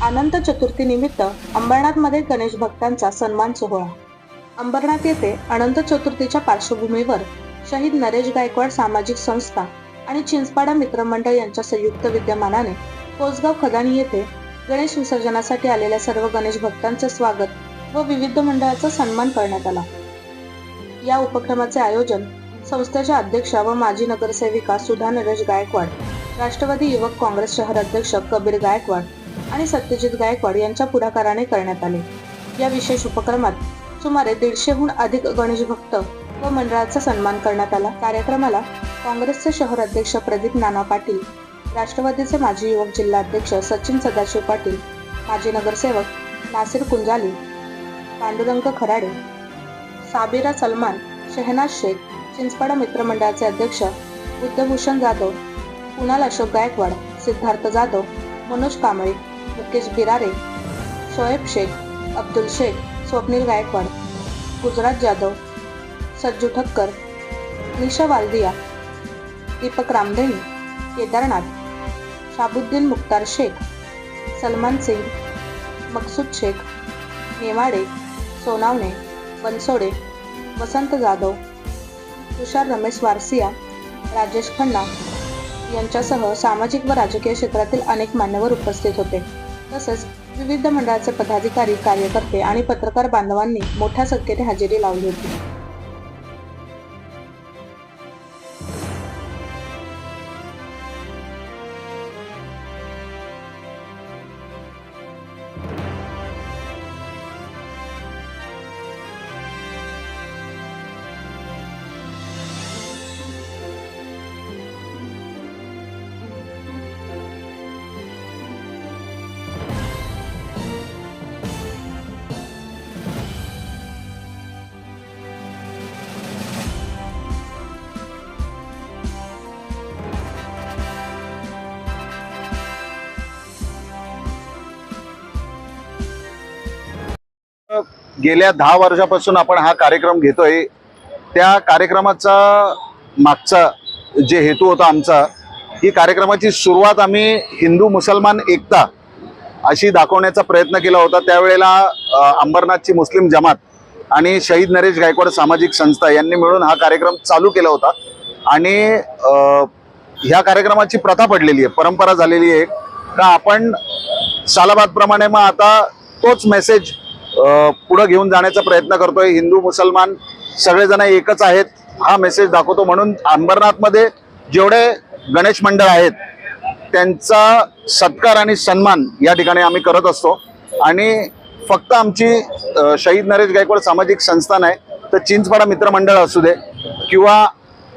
अनंत चतुर्थी निमित्त अंबरनाथमध्ये गणेश भक्तांचा सन्मान सोहळा. अंबरनाथ येथे अनंत चतुर्थीच्या पार्श्वभूमीवर शहीद नरेश गायकवाड सामाजिक संस्था आणि चिंचपाडा मित्रमंडळ यांच्या संयुक्त विद्यमानाने कोसगाव खदानी येथे गणेश विसर्जनासाठी आलेल्या सर्व गणेश भक्तांचे स्वागत व विविध मंडळाचा सन्मान करण्यात आला. या उपक्रमाचे आयोजन संस्थेच्या अध्यक्षा व माजी नगरसेविका सुधा नरेश गायकवाड राष्ट्रवादी युवक काँग्रेस शहर अध्यक्ष कबीर गायकवाड आणि सत्यजित गायकवाड यांच्या पुढाकाराने करण्यात आले. या विशेष उपक्रमात सुमारे दीडशेहून अधिक गणेश भक्त व मंडळाचा सन्मान करण्यात आला. कार्यक्रमाला काँग्रेसचे शहर अध्यक्ष प्रदीप नाना पाटील राष्ट्रवादीचे माजी युवक जिल्हाध्यक्ष सचिन सदाशिव पाटील माजी नगरसेवक नासिर कुंजाली पांडुरंग खराडे साबिरा सलमान शहनाज शेख चिंचपाडा मित्रमंडळाचे अध्यक्ष बुद्धभूषण जाधव कुणाल अशोक गायकवाड सिद्धार्थ जाधव मनोज कांबळे मुकेश बिरारे शोएब शेख अब्दुल शेख स्वप्नील गायकवाड गुजरात जाधव सज्जू ठक्कर निशा वालदिया दीपक रामधेणी केदारनाथ शाबुद्दीन मुख्तार शेख सलमान सिंग मकसूद शेख नेवाडे सोनावणे बनसोडे वसंत जाधव तुषार रमेश वारसिया राजेश खन्ना यांच्यासह सामाजिक व राजकीय क्षेत्रातील अनेक मान्यवर उपस्थित होते. तसेच विविध मंडळाचे पदाधिकारी कार्यकर्ते आणि पत्रकार बांधवांनी मोठ्या संख्येने हजेरी लावली होती. गेल्या दहा वर्षापासून आपण हा कार्यक्रम घेतोय. त्या कार्यक्रमाचा मागचा जे हेतू होता आमचा ही कार्यक्रमाची सुरुवात आम्ही हिंदू मुसलमान एकता अशी दाखवण्याचा प्रयत्न केला होता. त्यावेळेला अंबरनाथची मुस्लिम जमात आणि शहीद नरेश गायकवाड सामाजिक संस्था यांनी मिळून हा कार्यक्रम चालू केला होता. आणि ह्या कार्यक्रमाची प्रथा पडलेली आहे परंपरा झालेली आहे. का आपण सालाबादप्रमाणे मग आता तोच मेसेज पुढे घेऊन जाण्याचा प्रयत्न करतोय. हिंदू मुसलमान सगळेजण एकच आहेत. हा मेसेज दाखवतो म्हणून अंबरनाथमध्ये जेवढे गणेश मंडळ आहेत त्यांचा सत्कार आणि सन्मान या ठिकाणी आम्ही करत असतो. आणि फक्त आमची शहीद नरेश गायकवाड सामाजिक संस्थान आहे. तर चिंचपाडा मित्रमंडळ असू दे किंवा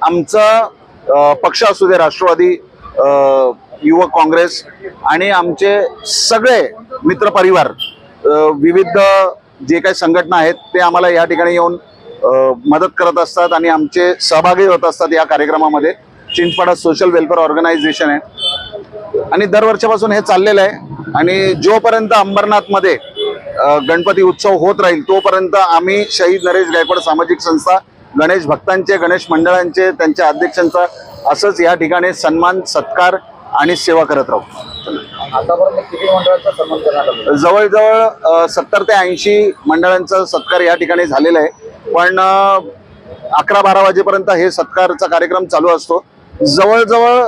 आमचा पक्ष असू दे राष्ट्रवादी युवक काँग्रेस आणि आमचे सगळे मित्रपरिवार विविध जे काही संघटना आहेत ते आम्हाला या ठिकाणी येऊन मदत करत असतात आणि आमचे सहभागी होत असतात या कार्यक्रमामध्ये. चिंचपाडा सोशल वेलफेअर ऑर्गनायझेशन आहे. आणि दरवर्षापासून हे चाललेलं आहे. आणि जोपर्यंत अंबरनाथमध्ये गणपती उत्सव होत राहील तोपर्यंत आम्ही शहीद नरेश गायकवाड सामाजिक संस्था गणेश भक्तांचे गणेश मंडळांचे त्यांच्या अध्यक्षांचा असंच या ठिकाणी सन्मान सत्कार आणि सेवा करत राहू. जवळजवळ सत्तर ते ऐंशी मंडळांचा सत्कार या ठिकाणी झालेला आहे. पण अकरा बारा वाजेपर्यंत हे सत्कारचा कार्यक्रम चालू असतो. जवळजवळ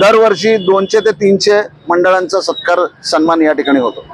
दरवर्षी दोनशे ते तीनशे मंडळांचा सत्कार सन्मान या ठिकाणी होतो.